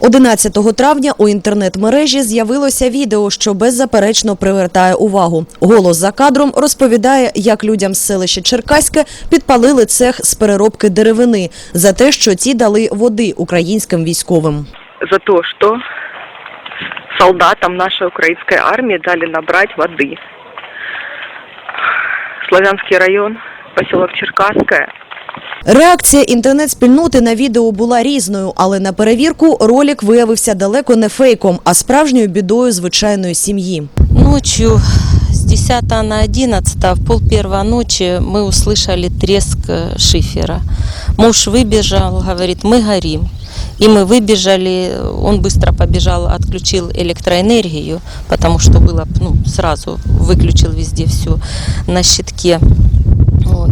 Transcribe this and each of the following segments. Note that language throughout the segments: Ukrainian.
11 травня у інтернет-мережі з'явилося відео, що беззаперечно привертає увагу. Голос за кадром розповідає, як людям з селища Черкаське підпалили цех з переробки деревини за те, що ті дали води українським військовим. за то, что солдатам нашей украинской армии дали набрать воды. Славянский район, поселок Черкасское. Реакція інтернет-спільноти на відео була різною, але на перевірку ролик виявився далеко не фейком, а справжньою бідою звичайної сім'ї. Ночью с 10 на 11, в пол первого ночи мы услышали треск э, шифера. Муж выбежал, говорит, мы горим. И мы выбежали, он быстро побежал, отключил электроэнергию, потому что было, ну, сразу выключил везде все на щитке.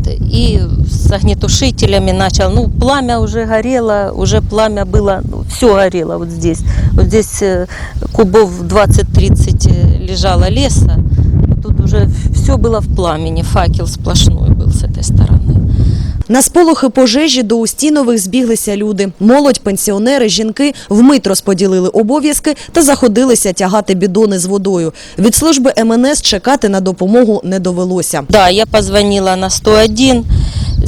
Вот. И с огнетушителями начал, ну, пламя уже горело, уже пламя было, все горело вот здесь. Вот здесь э, кубов 20-30 э, лежало леса, тут уже все было в пламени, факел сплошной был с этой стороны. На сполохи пожежі до Устінових збіглися люди. Молодь, пенсіонери, жінки вмить розподілили обов'язки та заходилися тягати бідони з водою. Від служби МНС чекати на допомогу не довелося. Да, я позвонила на 101,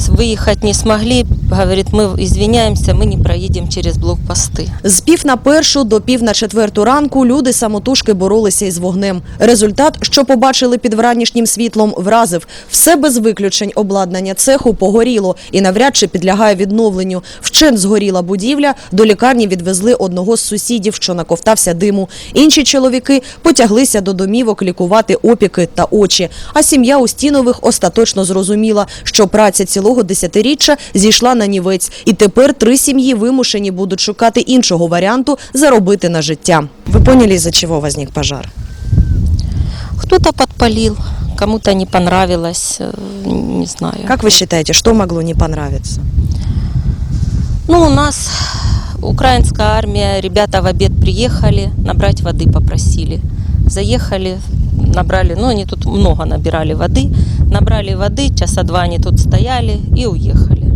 выехать не смогли, говорит, мы извиняемся, мы не проедем через блокпосты. З пів на першу до пів на четверту ранку люди самотужки боролися із вогнем. Результат, що побачили під вранішнім світлом, вразив. Все без виключень обладнання цеху погоріло і навряд чи підлягає відновленню. Вщент згоріла будівля, до лікарні відвезли одного з сусідів, що наковтався диму. Інші чоловіки потяглися до домівок лікувати опіки та очі. А сім'я Устінових остаточно зрозуміла, що праця цілого десятиріччя зійшла на нівець, і тепер три сім'ї вимушені будуть шукати іншого варіанту заробити на життя. Ви поняли, за чого возник пожар? Кто-то подпалил, кому-то не понравилось, э, не знаю. Как вы считаете, что могло не понравиться? Ну, у нас украинская армия, ребята в обед приехали, набрать воды попросили. Заехали, набрали, ну, они тут много набирали воды, Набрали воды, часа два они тут стояли и уехали.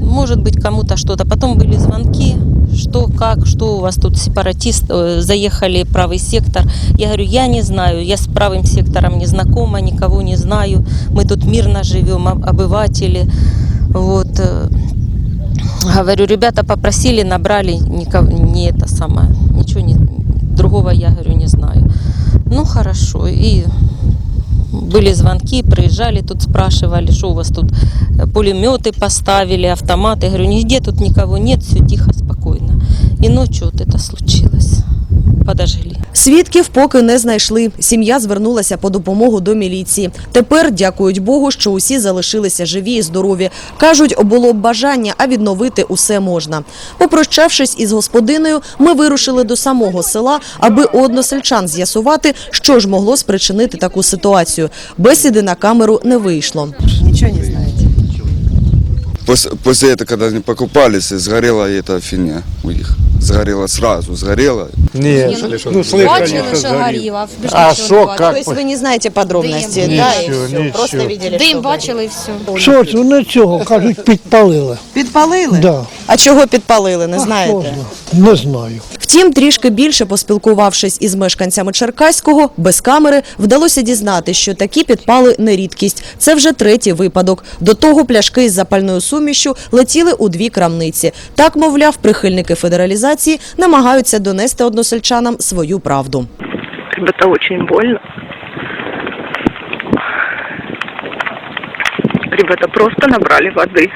Может быть, кому-то что-то. Потом были звонки, что, как, что у вас тут сепаратист, э, заехали правый сектор. Я говорю, я не знаю, я с правым сектором не знакома, никого не знаю. Мы тут мирно живем, об- обыватели. Вот. э, Говорю, ребята попросили, набрали, никого, не это самое, ничего не, другого я, говорю, не знаю. Ну, хорошо. И были звонки, приезжали тут, спрашивали, что у вас тут э, пулеметы поставили, автоматы. Я говорю, нигде тут никого нет, все тихо, спокойно. И ночью вот это случилось. Подожгли. Свідків поки не знайшли. Сім'я звернулася по допомогу до міліції. Тепер дякують Богу, що усі залишилися живі і здорові. Кажуть, було б бажання, а відновити усе можна. Попрощавшись із господинею, ми вирушили до самого села, аби у односельчан з'ясувати, що ж могло спричинити таку ситуацію. Бесіди на камеру не вийшло. Нічого не знаєте. После, после этого, когда они покупались, сгорела эта у них. Сгорела сразу, сгорела. Нет, ну слышали, Бачили, что горіло. ви А нічого що, не Тобто як? ви не знаєте подробностей, Дим. да, і Нічого, все. ничего. Просто видели, що Дим бачили і все. Що ж, вони цього, кажуть, підпалили. Підпалили? Да. А чого підпалили, не знаєте? Можна. Не знаю. Втім, трішки більше поспілкувавшись із мешканцями Черкаського, без камери вдалося дізнати, що такі підпали не рідкість. Це вже третій випадок. До того пляшки із запальною сумішю летіли у дві крамниці. Так, мовляв, прихильники федералізації намагаються донести односельчанам свою правду. Ребята, очень больно. Ребята просто набрали воды.